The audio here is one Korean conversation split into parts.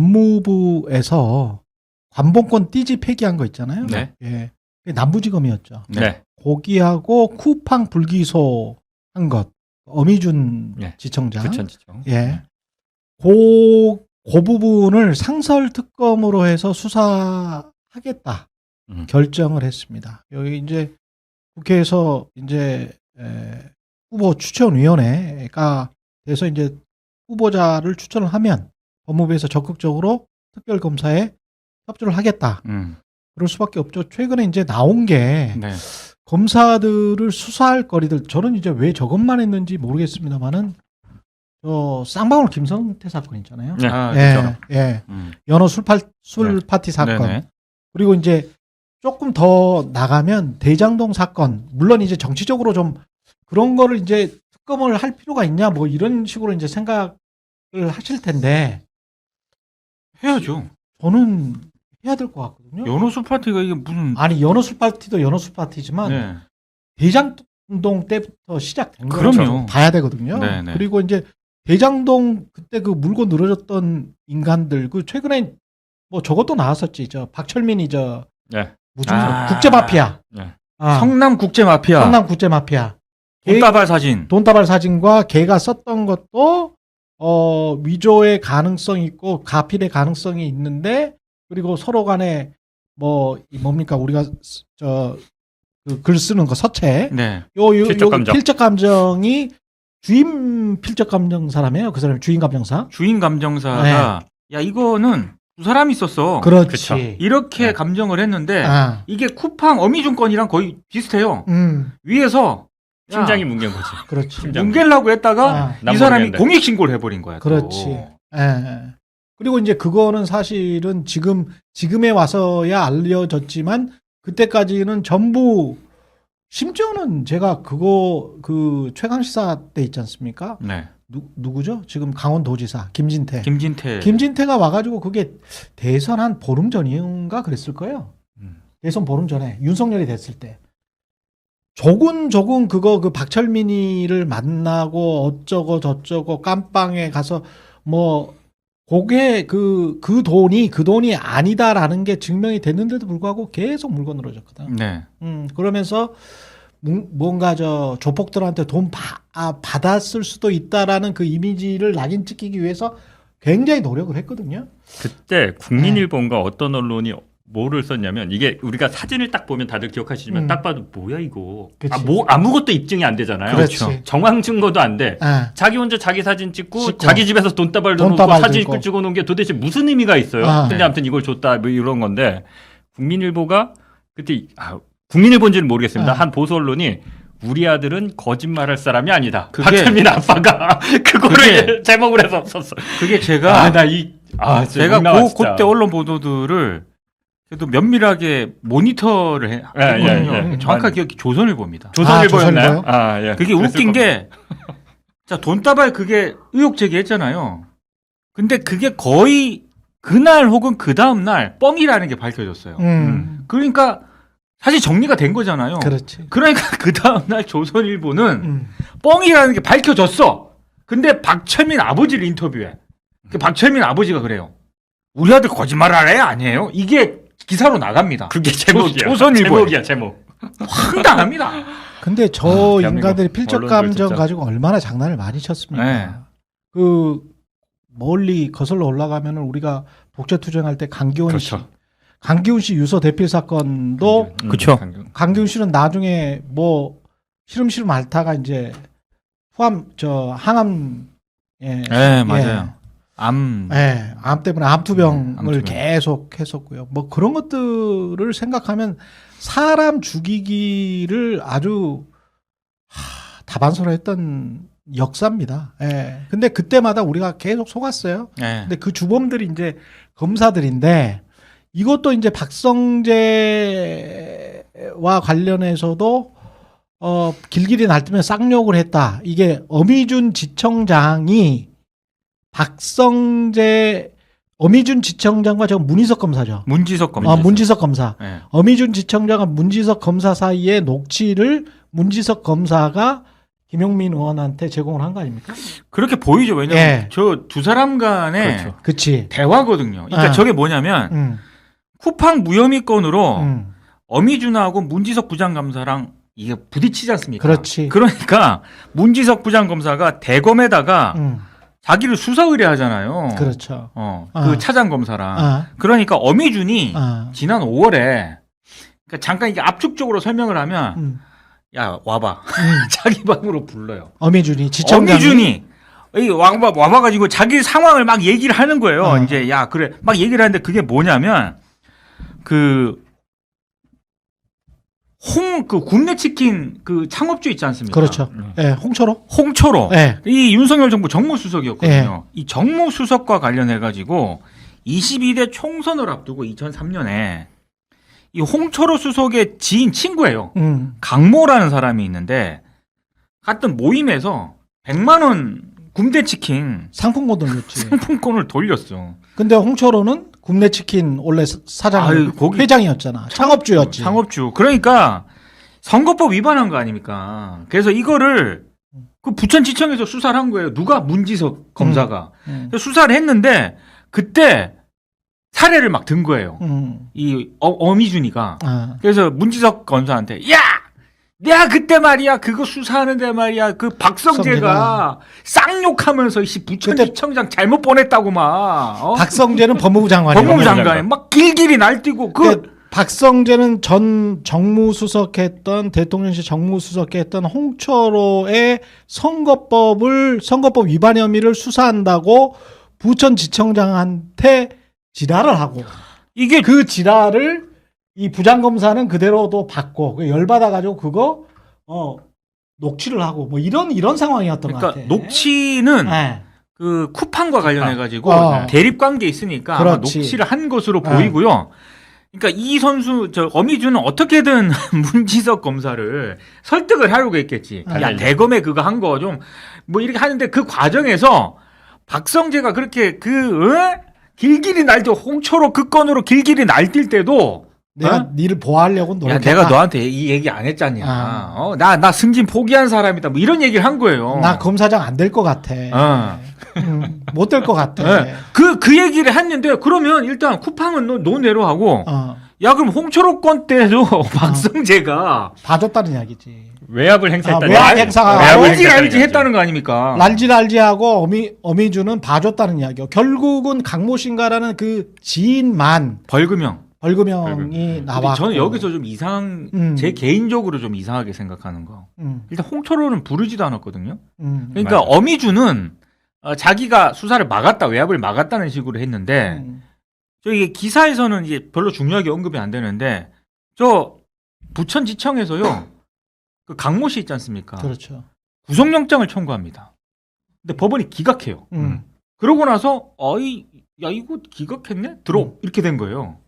법무부에서 관봉권 띠지 폐기한 거 있잖아요. 네. 예. 그게 남부지검이었죠. 네. 거기하고 쿠팡 불기소 한 것. 어미준 네. 지청장. 부천지청. 예. 그, 그 부분을 상설 특검으로 해서 수사하겠다 음. 결정을 했습니다. 여기 이제 국회에서 이제 에, 후보 추천위원회가 돼서 이제 후보자를 추천을 하면 법무부에서 적극적으로 특별검사에 협조를 하겠다. 음. 그럴 수밖에 없죠. 최근에 이제 나온 게 네. 검사들을 수사할 거리들 저는 이제 왜 저것만 했는지 모르겠습니다만은 저 쌍방울 김성태 사건 있잖아요. 네. 아, 예, 그렇죠. 예. 음. 연어 술, 팔, 술 네. 파티 사건. 네네. 그리고 이제 조금 더 나가면 대장동 사건. 물론 이제 정치적으로 좀 그런 거를 이제 특검을 할 필요가 있냐 뭐 이런 식으로 이제 생각을 하실 텐데 해야죠. 저는 해야 될 것 같거든요. 연호수 파티가 이게 무슨 아니 술 파티도 술 파티지만 네. 대장동 때부터 시작된 그럼요. 거죠. 봐야 되거든요. 네, 네. 그리고 이제 대장동 그때 그 물고 늘어졌던 인간들 그 최근에 뭐 저것도 나왔었지. 저 박철민이 저 네. 무슨 아. 국제 마피아. 네. 아, 성남 국제 마피아. 성남 국제 마피아. 돈다발 사진. 돈다발 사진과 걔가 썼던 것도 어 위조의 가능성이 있고 가필의 가능성이 있는데 그리고 서로 간에 뭐이 뭡니까 우리가 저그 글 쓰는 거 서체 네. 요, 요, 필적 요 감정. 필적 감정이 주임 필적 감정사라며요. 그 사람이 주임 감정사. 주인 감정사가 야 이거는 두 사람이 있었어. 그렇지. 그쵸. 이렇게 네. 감정을 했는데 아, 이게 쿠팡 어미준 건이랑 거의 비슷해요. 음, 위에서 야, 팀장이 뭉갠 거지. 그렇지. 팀장. 뭉개려고 했다가 아, 이남 사람이. 공익 신고를 해버린 거야. 또. 그렇지. 예, 예. 그리고 이제 그거는 사실은 지금 지금에 와서야 알려졌지만 그때까지는 전부 심지어는 제가 그거 그 최강 시사 때 있지 않습니까? 네. 누, 누구죠? 지금 강원도지사 김진태. 김진태. 김진태가 와가지고 그게 대선 한 보름 전인가 그랬을 거예요. 음. 대선 보름 전에 윤석열이 됐을 때 조곤조곤 그거 그 박철민이를 만나고 어쩌고 저쩌고 깜빵에 가서 뭐 그게 그, 그 돈이 그 돈이 아니다라는 게 증명이 됐는데도 불구하고 계속 물건 늘어졌거든. 네. 음, 그러면서 무- 뭔가 저 조폭들한테 돈 바, 아, 받았을 수도 있다라는 그 이미지를 낙인 찍히기 위해서 굉장히 노력을 했거든요. 그때 국민일보인가 어떤 언론이 뭐를 썼냐면 이게 우리가 사진을 딱 보면 다들 기억하시지만 음. 딱 봐도 뭐야 이거 그치. 아, 뭐 아무것도 입증이 안 되잖아요 그렇지. 정황 증거도 안 돼 아, 자기 혼자 자기 사진 찍고, 찍고. 자기 집에서 돈다발 넣어놓고 돈다발 사진 들고. 찍어 놓은 게 도대체 무슨 의미가 있어요 아. 근데 아무튼 이걸 줬다 뭐 이런 건데 국민일보가 그때 아, 국민일보인지는 모르겠습니다 아. 한 보수 언론이 우리 아들은 거짓말할 사람이 아니다 그게- 박철민 아빠가 그거를 그게- 제목을 해서 썼어 그게 제가 아 나 이 아, 진짜 제가 그, 진짜. 그때 언론 보도들을 그래도 면밀하게 모니터를 해, 예, 예, 했거든요. 예. 정확하게 기억이 조선일보입니다. 조선일보였나요? 조선일보요? 아, 예. 그게 그랬을 웃긴 겁니다. 게, 자, 돈다발 그게 의혹 제기했잖아요. 근데 그게 거의 그날 혹은 그 다음날 뻥이라는 게 밝혀졌어요. 음, 그러니까 사실 정리가 된 거잖아요. 그렇지. 그러니까 그 다음날 조선일보는 음, 뻥이라는 게 밝혀졌어. 근데 박철민 아버지를 인터뷰해. 그 박철민 아버지가 그래요. 우리 아들 거짓말 하래? 아니에요. 이게 기사로 나갑니다. 그게 제목이야. 조- 조선일보에. 제목이야, 제목. 황당합니다. 근데 저 아, 인간들이 필적 감정. 가지고 얼마나 장난을 많이 쳤습니까? 네. 그 멀리 거슬러 올라가면은 우리가 독재 투쟁할 때 강기훈 씨, 그렇죠. 강기훈 씨 유서 대필 사건도 음, 그쵸. 강경. 강기훈 씨는 나중에 뭐 시름시름 앓다가 이제 후암 저 항암 예, 네, 맞아요. 암. 예, 암 때문에 네, 암투병을 암투병. 계속 했었고요. 뭐 그런 것들을 생각하면 사람 죽이기를 아주 하, 다반사했던 역사입니다. 예. 근데 그때마다 우리가 계속 속았어요. 네. 근데 그 주범들이 이제 검사들인데 이것도 이제 박성재와 관련해서도 어 길길이 날뛰면 쌍욕을 했다. 이게 어미준 지청장이 박성재 어미준 지청장과 저 문희석 검사죠. 문지석 검사. 아, 문지석 검사. 네. 어미준 지청장과 문지석 검사 사이의 녹취를 문지석 검사가 김용민 의원한테 제공을 한 거 아닙니까? 그렇게 보이죠. 왜냐면 예. 저두 사람 간의 그렇죠. 그치. 대화거든요. 그러니까 아. 저게 뭐냐면 음, 쿠팡 무혐의 건으로 음. 어미준하고 문지석 부장검사랑 이게 부딪히지 않습니까? 그렇지. 그러니까 문지석 부장검사가 대검에다가 음, 자기를 수사 의뢰하잖아요. 그렇죠. 어, 아. 그 차장 검사랑. 아, 그러니까 어미준이 아, 지난 5월에 그러니까 잠깐 이게 압축적으로 설명을 하면 음, 야 와봐 음. 자기 방으로 불러요. 어미준이 지청장이 어미준이 이 와봐 와봐가지고 자기 상황을 막 얘기를 하는 거예요. 어. 이제 야 그래 막 얘기를 하는데 그게 뭐냐면 그 홍그 굽네 치킨 그 창업주 있지 않습니까? 그렇죠. 음. 예, 홍철호. 홍초로 예, 이 윤석열 정부 정무수석이었거든요. 이 정무수석과 관련해 가지고 22대 총선을 앞두고 2003년에 이 홍철호 수석의 지인 친구예요. 음, 강모라는 사람이 있는데 같은 모임에서 100만 원 굽네 치킨 상품권 돌렸지. 상품권을 돌렸어. 근데 홍철호는 굽네 치킨 원래 사장 아유, 거기- 회장이었잖아. 창업주였지. 창업주. 그러니까 선거법 위반한 거 아닙니까? 그래서 이거를 그 부천지청에서 수사를 한 거예요. 누가 문지석 검사가. 음, 그래서 수사를 했는데 그때 사례를 막 든 거예요. 음, 이 어, 미준이가 아, 그래서 문지석 검사한테 야 내가 그때 말이야 그거 수사하는데 말이야 그 박성재가 쌍욕하면서 이 부천지청장 잘못 보냈다고 막 어? 박성재는 법무부 장관이에요. 법무부 장관. 막 길길이 날뛰고 그 그 박성재는 전 정무수석했던 대통령실 정무수석했던 홍철호의 선거법을 선거법 위반 혐의를 수사한다고 부천지청장한테 지랄을 하고 이게 그 지랄을 이 부장검사는 그대로도 받고 그 열받아 가지고 그거 어 녹취를 하고 뭐 이런 이런 상황이었던 것 그러니까 같아. 녹취는 네. 그 쿠팡과 관련해 가지고 어. 대립 관계 있으니까 아마 그렇지. 녹취를 한 것으로 네. 보이고요. 그러니까 이 선수 저 어미준은 어떻게든 문지석 검사를 설득을 하려고 했겠지. 아, 야 네. 대검에 그거 한 거 좀 뭐 이렇게 하는데 그 과정에서 박성재가 그렇게 그 어? 길길이 날뛰 홍초로 그 건으로 길길이 날뛸 때도 내가 어? 니를 보호하려고 야 노력했다. 내가 너한테 이 얘기 안 했잖냐. 아. 어, 나 나 승진 포기한 사람이다. 뭐 이런 얘기를 한 거예요. 나 검사장 안 될 것 같아. 어. 못될 것 같아. 네. 그, 그 얘기를 했는데, 그러면 일단 쿠팡은 노, 노내로 하고, 어, 야, 그럼 홍철호 건 때도 박성재가 봐줬다는 이야기지. 외압을 행사했다. 아, 외압 행사가- 외압을 알지, 행사했다는 알지. 했다는 거 아닙니까? 랄지 랄지하고 어미 어미주는 봐줬다는 이야기요. 결국은 강모 신가라는 그 지인만 벌금형. 벌금형이 벌금. 근데 나왔고. 저는 여기서 좀 이상, 음. 제 개인적으로 좀 이상하게 생각하는 거. 음, 일단 홍철호는 부르지도 않았거든요. 음, 그러니까 맞아요. 어미주는 어, 자기가 수사를 막았다, 외압을 막았다는 식으로 했는데, 음. 저 이게 기사에서는 이게 별로 중요하게 언급이 안 되는데, 저 부천지청에서요, 그 강모 씨 있지 않습니까? 그렇죠. 구속영장을 청구합니다. 근데 법원이 기각해요. 음. 그러고 나서 어이 야 이거 기각했네 들어 음. 이렇게 된 거예요.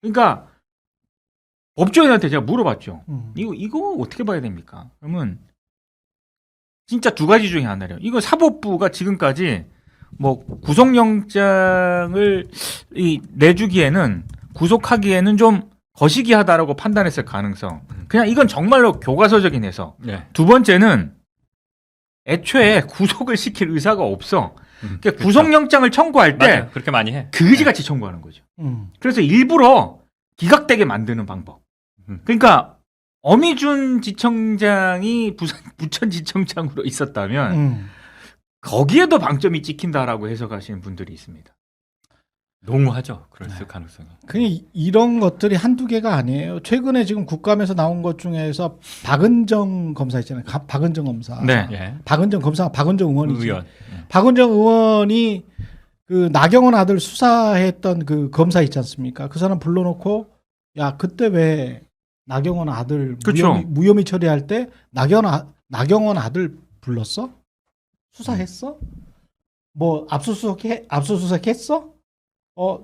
그러니까 법조인한테 제가 물어봤죠. 음. 이거 이거 어떻게 봐야 됩니까? 그러면 진짜 두 가지 중에 하나래요. 이거 사법부가 지금까지 뭐 구속영장을 이 내주기에는 구속하기에는 좀 거시기하다라고 판단했을 가능성. 그냥 이건 정말로 교과서적인 해석. 네. 두 번째는 애초에 구속을 시킬 의사가 없어. 음, 그러니까 그렇죠. 구속영장을 청구할 때 맞아요. 그렇게 많이 해. 그지같이 청구하는 거죠. 음. 그래서 일부러 기각되게 만드는 방법. 음. 그러니까 어미준 지청장이 부산 부천지청장으로 있었다면 음. 거기에도 방점이 찍힌다라고 해석하시는 분들이 있습니다. 농후하죠. 그럴 네. 수 가능성이. 그냥 이- 이런 것들이 한두 개가 아니에요. 최근에 지금 국감에서 나온 것 중에서 박은정 검사 있잖아요. 가- 박은정 검사. 네. 예. 박은정 검사, 박은정 의원이지. 의원. 예. 박은정 의원이 그 나경원 아들 수사했던 그 검사 있지 않습니까? 그 사람 불러놓고 야 그때 왜 나경원 아들 그쵸. 무혐의, 무혐의 처리할 때 나경원 아, 나경원 아들 불렀어? 수사했어? 뭐 압수수색 해, 압수수색 했어? 어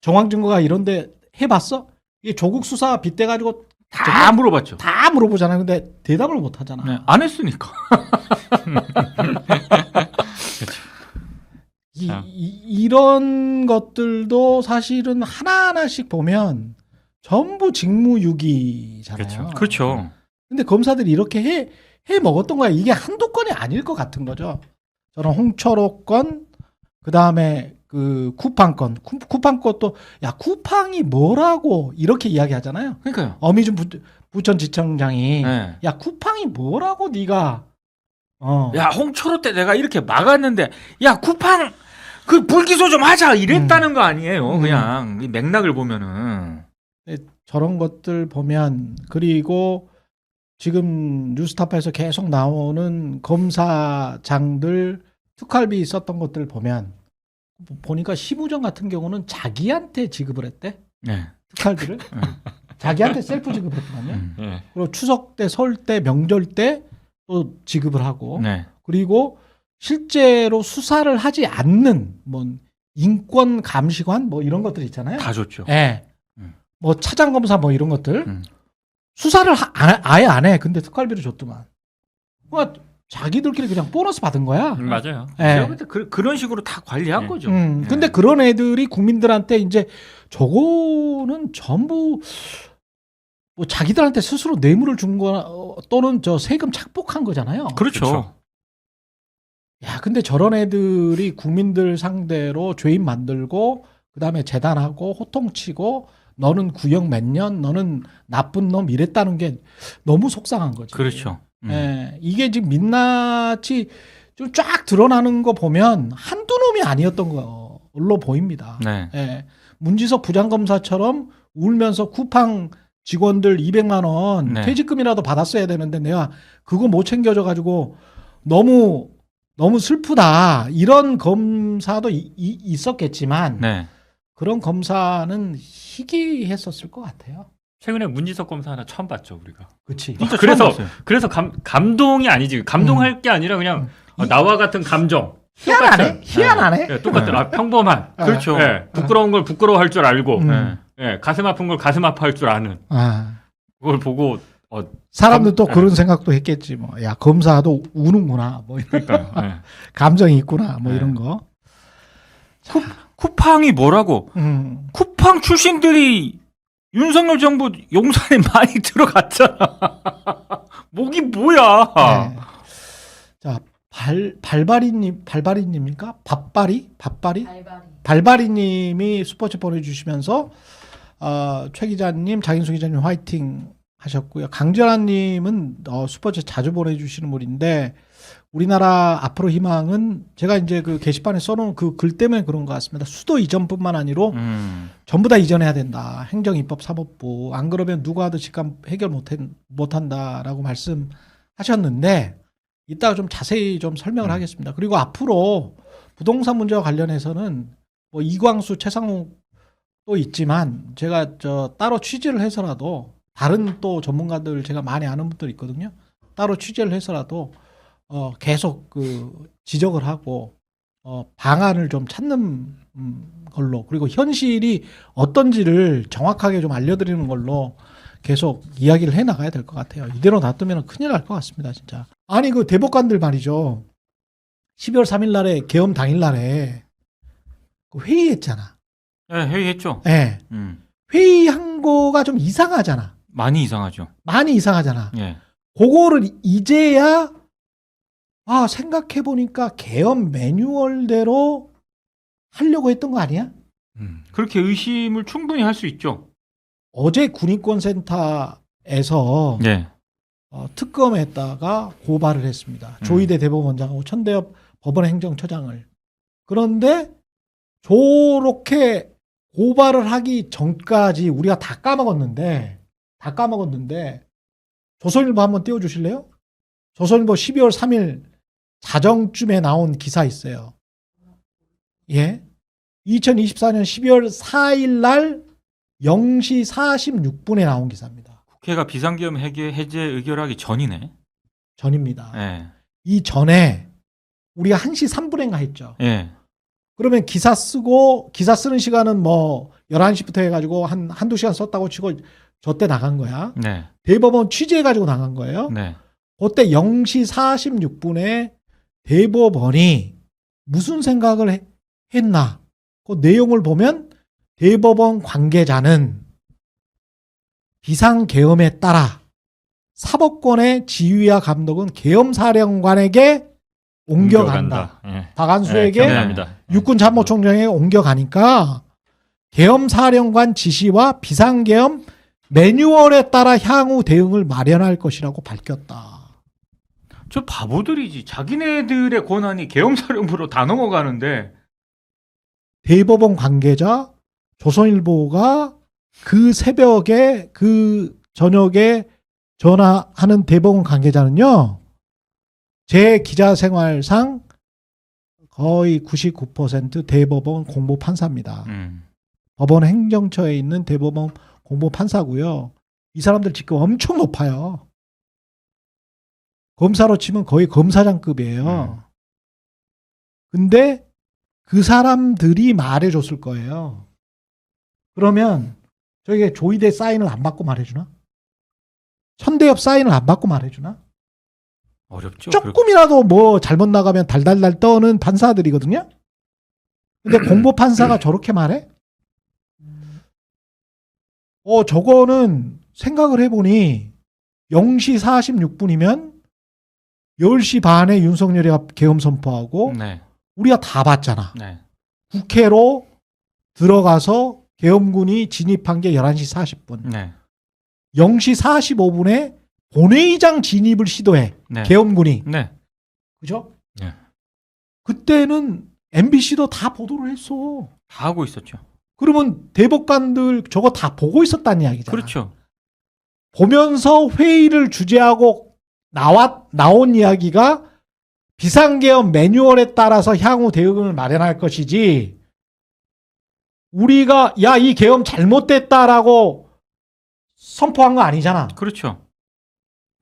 정황 증거가 이런데 해봤어? 이게 조국 수사 빗대 가지고 다 물어봤죠. 다 물어보잖아요. 근데 대답을 못 하잖아. 네, 안 했으니까. 이, 참. 이, 런 것들도 사실은 하나하나씩 보면 전부 직무유기잖아요. 그렇죠. 그렇죠. 근데 검사들이 이렇게 해 해 먹었던 거야. 이게 한두 건이 아닐 것 같은 거죠. 저는 홍철호 건, 그 다음에 그 쿠팡 건, 쿠, 쿠팡 것도 야 쿠팡이 뭐라고 이렇게 이야기하잖아요. 그러니까요. 어미준 부, 부천지청장이 네. 야 쿠팡이 뭐라고 네가 어. 야 홍초로 때 내가 이렇게 막았는데 야 쿠팡 그 불기소 좀 하자 이랬다는 거 아니에요. 음. 그냥 이 맥락을 보면은 저런 것들 보면 그리고 지금 뉴스타파에서 계속 나오는 검사장들 특활비 썼던 것들 보면 보니까 시부정 같은 경우는 자기한테 지급을 했대 네. 특활비를 음. 자기한테 셀프 지급했거든요. 음. 예. 그리고 추석 때, 설 때, 명절 때 또 지급을 하고 네. 그리고 실제로 수사를 하지 않는 뭐 인권 감시관 뭐 이런 것들 있잖아요. 다 줬죠. 예. 음. 뭐 차장 검사 뭐 이런 것들 음. 수사를 하- 안- 아예 안 해. 근데 특활비를 줬더만. 뭐 자기들끼리 그냥 보너스 받은 거야. 음, 맞아요. 예. 제가 볼때 그, 그런 식으로 다 관리한 네. 거죠. 음, 네. 근데 그런 애들이 국민들한테 이제 저거는 전부 뭐 자기들한테 스스로 뇌물을 준 거나 어, 또는 저 세금 착복한 거잖아요. 그렇죠. 그렇죠. 야, 근데 저런 애들이 국민들 상대로 죄인 만들고 그다음에 재단하고 호통치고 너는 구역 몇 년, 너는 나쁜 놈 이랬다는 게 너무 속상한 거지. 그렇죠. 음. 예, 이게 지금 민낯이 좀 쫙 드러나는 거 보면 한두 놈이 아니었던 걸로 보입니다. 네. 예, 문지석 부장검사처럼 울면서 쿠팡 직원들 200만 원 네. 퇴직금이라도 받았어야 되는데 내가 그거 못 챙겨줘 가지고 너무 너무 슬프다 이런 검사도 이- 이- 있었겠지만 네. 그런 검사는 희귀했었을 것 같아요. 최근에 문지석 검사 하나 처음 봤죠 우리가. 그렇지. 진짜 그래서- 처음 봤어요. 그래서 감 감동이 아니지. 감동할 게 아니라 그냥 어, 나와 같은 감정. 희한하네. 희한하네. 예, 똑같은. 아, 평범한. 아, 그렇죠. 예, 부끄러운 걸 부끄러워할 줄 알고, 음. 네. 예, 가슴 아픈 걸 가슴 아파할 줄 아는. 아. 그걸 보고 어, 사람들 또 검- 그런 생각도 했겠지 뭐. 야 검사도 우는구나. 뭐 이런 그러니까 예. 감정이 있구나. 뭐 네. 이런 거. 쿠, 쿠팡이 뭐라고? 음. 쿠팡 출신들이 윤석열 정부 용산에 많이 들어갔잖아. 목이 뭐야? 네. 자, 발 발바리님 발바리님입니까? 밥바리 밥바리 발발이. 발바리님이 슈퍼챗 보내주시면서 어, 최 기자님, 장인수 기자님 화이팅 하셨고요. 강전아님은 어, 슈퍼챗 자주 보내주시는 분인데 우리나라 앞으로 희망은 제가 이제 그 게시판에 써놓은 그 글 때문에 그런 것 같습니다. 수도 이전뿐만 아니로 음. 전부 다 이전해야 된다. 행정, 입법, 사법부. 안 그러면 누가 하도 직감 해결 못, 못한다라고 말씀하셨는데 이따가 좀 자세히 좀 설명을 음. 하겠습니다. 그리고 앞으로 부동산 문제와 관련해서는 뭐 이광수, 최상욱 또 있지만 제가 저 따로 취재를 해서라도 다른 또 전문가들 제가 많이 아는 분들 있거든요. 따로 취재를 해서라도 어 계속 그 지적을 하고 어 방안을 좀 찾는 음, 걸로 그리고 현실이 어떤지를 정확하게 좀 알려드리는 걸로 계속 이야기를 해 나가야 될 것 같아요. 이대로 놔두면 큰일 날 것 같습니다, 진짜. 아니 그 대법관들 말이죠. 12월 3일 날에 계엄 당일 날에 그 회의했잖아. 네, 회의했죠. 예. 음. 회의한 거가 좀 이상하잖아. 많이 이상하죠. 많이 이상하잖아. 예. 그거를 이제야 아 생각해 보니까 계엄 매뉴얼대로 하려고 했던 거 아니야? 음. 그렇게 의심을 충분히 할 수 있죠. 어제 군인권센터에서 네. 어, 특검에다가 고발을 했습니다. 음. 조희대 대법원장하고 천대엽 법원 행정처장을. 그런데 저렇게 고발을 하기 전까지 우리가 다 까먹었는데 다 까먹었는데 조선일보 한번 띄워주실래요? 조선일보 12월 3일 자정쯤에 나온 기사 있어요. 예. 2024년 12월 4일 날 0시 46분에 나온 기사입니다. 국회가 비상계엄 해제, 해제 의결하기 전이네. 전입니다. 예. 이 전에 우리가 1시 3분인가 했죠. 예. 그러면 기사 쓰고 기사 쓰는 시간은 뭐 11시부터 해 가지고 한 한두 시간 썼다고 치고 저때 나간 거야. 네. 대법원 취재해 가지고 나간 거예요. 네. 그때 0시 46분에 대법원이 무슨 생각을 해- 했나? 그 내용을 보면 대법원 관계자는 비상계엄에 따라 사법권의 지휘와 감독은 계엄사령관에게 옮겨간다. 예. 박한수에게 네, 기억납니다. 육군 참모총장에게 옮겨가니까 계엄사령관 지시와 비상계엄 매뉴얼에 따라 향후 대응을 마련할 것이라고 밝혔다. 저 바보들이지. 자기네들의 권한이 계엄사령부로 다 넘어가는데 대법원 관계자 조선일보가 그 새벽에 그 저녁에 전화하는 대법원 관계자는요. 제 기자 생활상 거의 99% 대법원 공보 판사입니다. 음. 법원 행정처에 있는 대법원 공보 판사고요. 이 사람들 직급 엄청 높아요. 검사로 치면 거의 검사장급이에요. 근데 그 사람들이 말해줬을 거예요. 그러면 저게 조이대 사인을 안 받고 말해주나? 천대엽 사인을 안 받고 말해주나? 어렵죠. 조금이라도 뭐 잘못 나가면 달달달 떠는 판사들이거든요. 근데 공보 판사가 저렇게 말해? 어, 저거는 생각을 해보니 0시 46분이면 10시 반에 윤석열이 계엄 선포하고 네. 우리가 다 봤잖아. 네. 국회로 들어가서 계엄군이 진입한 게 11시 40분. 네. 0시 45분에 본회의장 진입을 시도해. 네. 계엄군이. 네. 그죠? 네. 그때는 MBC도 다 보도를 했어. 다 하고 있었죠. 그러면 대법관들 저거 다 보고 있었다는 이야기잖아. 그렇죠. 보면서 회의를 주재하고 나왔 나온 이야기가 비상계엄 매뉴얼에 따라서 향후 대응을 마련할 것이지. 우리가 야 이 계엄 잘못됐다라고 선포한 거 아니잖아. 그렇죠.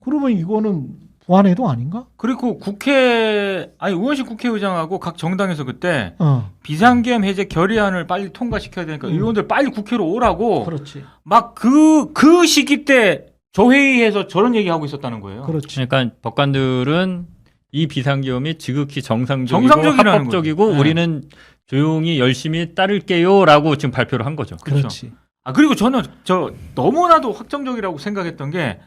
그러면 이거는 부안해도 아닌가? 그리고 국회 아니 의원실 국회의장하고 각 정당에서 그때 어, 비상계엄 해제 결의안을 빨리 통과시켜야 되니까 음. 의원들 빨리 국회로 오라고 그렇지, 막 그 그 시기 때저 회의에서 저런 얘기하고 있었다는 거예요. 그렇지. 그러니까 법관들은 이 비상계엄이 지극히 정상적이고 정상적이라는 합법적이고 거죠. 네. 우리는 조용히 열심히 따를게요라고 지금 발표를 한 거죠. 그렇죠. 그렇지. 아 그리고 저는 저 너무나도 확정적이라고 생각했던 게저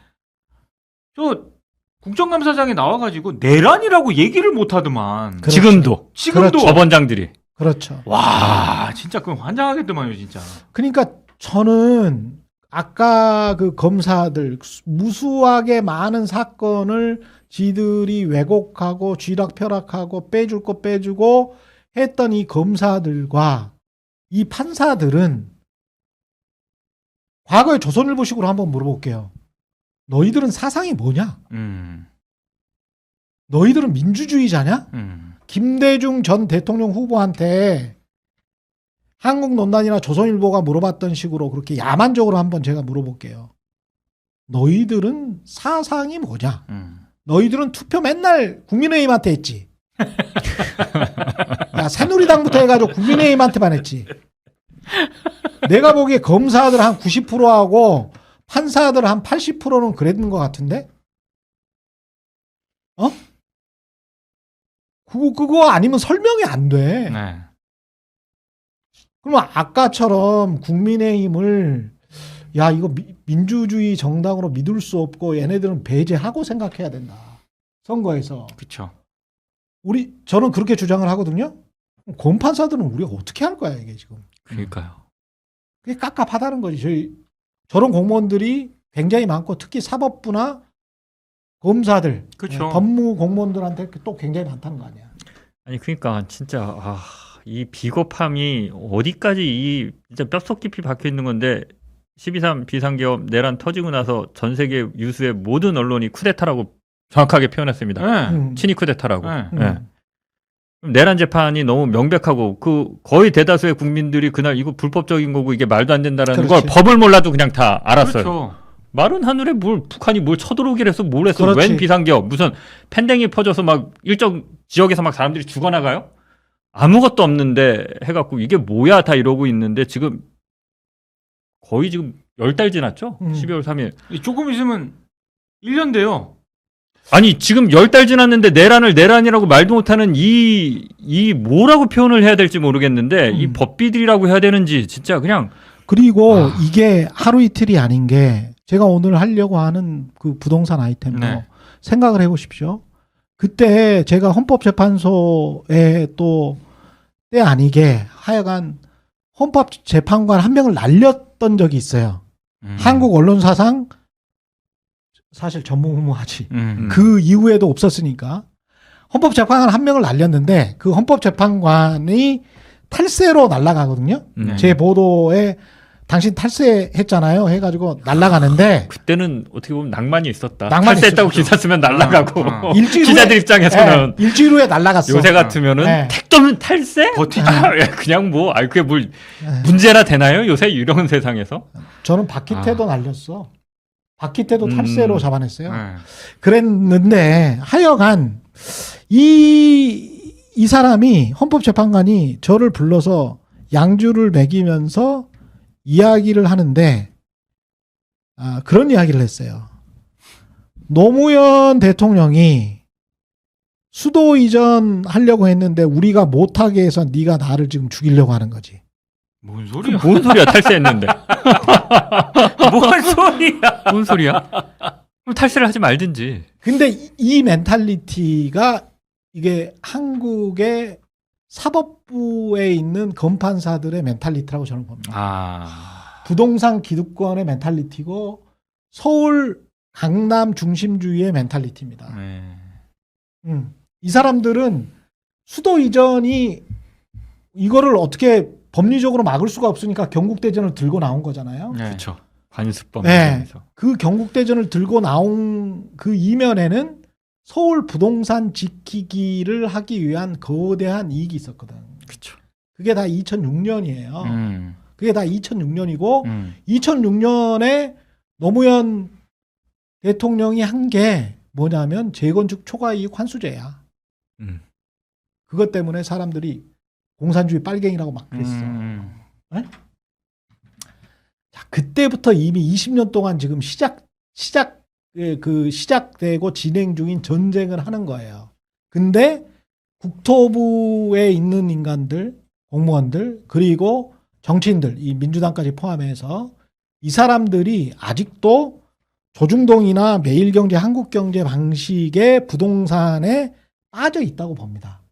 국정감사장에 나와가지고 내란이라고 얘기를 못하더만. 그렇죠. 지금도 지금도 그렇죠. 법원장들이 그렇죠. 와 진짜 그건 환장하겠더만요 진짜. 그러니까 저는 아까 그 검사들 무수하게 많은 사건을 지들이 왜곡하고 쥐락펴락하고 빼줄 거 빼주고 했던 이 검사들과 이 판사들은 과거에 조선일보식으로 한번 물어볼게요. 너희들은 사상이 뭐냐? 음, 너희들은 민주주의자냐? 음. 김대중 전 대통령 후보한테 한국 논단이나 조선일보가 물어봤던 식으로 그렇게 야만적으로 한번 제가 물어볼게요. 너희들은 사상이 뭐냐? 음. 너희들은 투표 맨날 국민의힘한테 했지. 야, 새누리당부터 해가지고 국민의힘한테만 했지. 내가 보기에 검사들 한 90%하고 판사들 한 80%는 그랬는 것 같은데? 어? 그거, 그거 아니면 설명이 안 돼. 네. 그러면 아까처럼 국민의힘을 야 이거 미- 민주주의 정당으로 믿을 수 없고 얘네들은 배제하고 생각해야 된다. 선거에서 그렇죠. 우리 저는 그렇게 주장을 하거든요. 검판사들은 우리가 어떻게 할 거야 이게 지금. 그러니까요. 그게 깝깝하다는 거지. 저희 저런 공무원들이 굉장히 많고 특히 사법부나 검사들, 그쵸. 예, 법무 공무원들한테 또 굉장히 많다는 거 아니야. 아니 그러니까 진짜 아, 이 비겁함이 어디까지 이 진짜 뼛속 깊이 박혀 있는 건데 12.3 비상계엄 내란 터지고 나서 전 세계 유수의 모든 언론이 쿠데타라고 정확하게 표현했습니다. 네. 음. 친위 쿠데타라고. 네. 음. 네. 내란 재판이 너무 명백하고 그 거의 대다수의 국민들이 그날 이거 불법적인 거고 이게 말도 안 된다라는 그렇지. 걸 법을 몰라도 그냥 다 알았어요. 그렇죠. 마른 하늘에 뭘 북한이 뭘 쳐들어오기를 해서 뭘 했어? 그렇지. 웬 비상계엄? 무슨 팬댕이 퍼져서 막 일정 지역에서 막 사람들이 죽어나가요? 아무것도 없는데 해갖고 이게 뭐야 다 이러고 있는데 지금 거의 지금 열 달 지났죠? 음. 12월 3일. 조금 있으면 1년 돼요. 아니 지금 열 달 지났는데 내란을 내란이라고 말도 못하는 이 이 뭐라고 표현을 해야 될지 모르겠는데 이 음. 법비들이라고 해야 되는지 진짜 그냥 그리고 아. 이게 하루 이틀이 아닌 게 제가 오늘 하려고 하는 그 부동산 아이템도 네. 생각을 해보십시오. 그때 제가 헌법재판소에 또 때 아니게 하여간 헌법재판관 한 명을 날렸던 적이 있어요. 음. 한국 언론사상 사실 전무후무하지. 음. 그 이후에도 없었으니까 헌법재판관 한 명을 날렸는데 그 헌법재판관이 탈세로 날아가거든요. 음. 제 보도에 당신 탈세했잖아요. 해가지고 날아가는데 그때는 어떻게 보면 낭만이 있었다. 낭만이 탈세했다고 있었죠. 기사 쓰면 날라가고 어, 어. 일주일 기자들 후에, 입장에서는 예, 일주일 후에 날아갔어. 요새 같으면은 네. 택도면 탈세? 버티자. 그냥 뭐, 아 그게 뭘 예. 문제나 되나요? 요새 이런 세상에서? 저는 박희태도 아. 날렸어. 박희태도 음. 탈세로 잡아냈어요. 네. 그랬는데 하여간 이, 이 사람이 헌법재판관이 저를 불러서 양주를 먹이면서 이야기를 하는데 아, 그런 이야기를 했어요. 노무현 대통령이 수도 이전 하려고 했는데 우리가 못하게 해서 네가 나를 지금 죽이려고 하는 거지. 뭔 소리야? 뭔 소리야 탈세했는데? 뭔 소리야? 뭔 소리야? 그럼 탈세를 하지 말든지. 근데 이, 이 멘탈리티가 이게 한국의 사법부에 있는 검판사들의 멘탈리티라고 저는 봅니다. 아. 부동산 기득권의 멘탈리티고 서울 강남 중심주의의 멘탈리티입니다. 네. 음. 이 사람들은 수도 이전이 이거를 어떻게 법리적으로 막을 수가 없으니까 경국대전을 들고 나온 거잖아요. 네. 그렇죠. 관습법. 네. 에서 그 경국대전을 들고 나온 그 이면에는 서울 부동산 지키기를 하기 위한 거대한 이익이 있었거든. 그렇죠. 그게 다 2006년이에요. 음. 그게 다 2006년이고 음. 2006년에 노무현 대통령이 한 게 뭐냐면 재건축 초과이익 환수제야. 음. 그것 때문에 사람들이 공산주의 빨갱이라고 막 그랬어. 음. 자, 그때부터 이미 20년 동안 지금 시작 시작 예, 그 시작되고 진행 중인 전쟁을 하는 거예요. 근데 국토부에 있는 인간들, 공무원들 그리고 정치인들, 이 민주당까지 포함해서 이 사람들이 아직도 조중동이나 매일경제, 한국경제 방식의 부동산에 빠져 있다고 봅니다.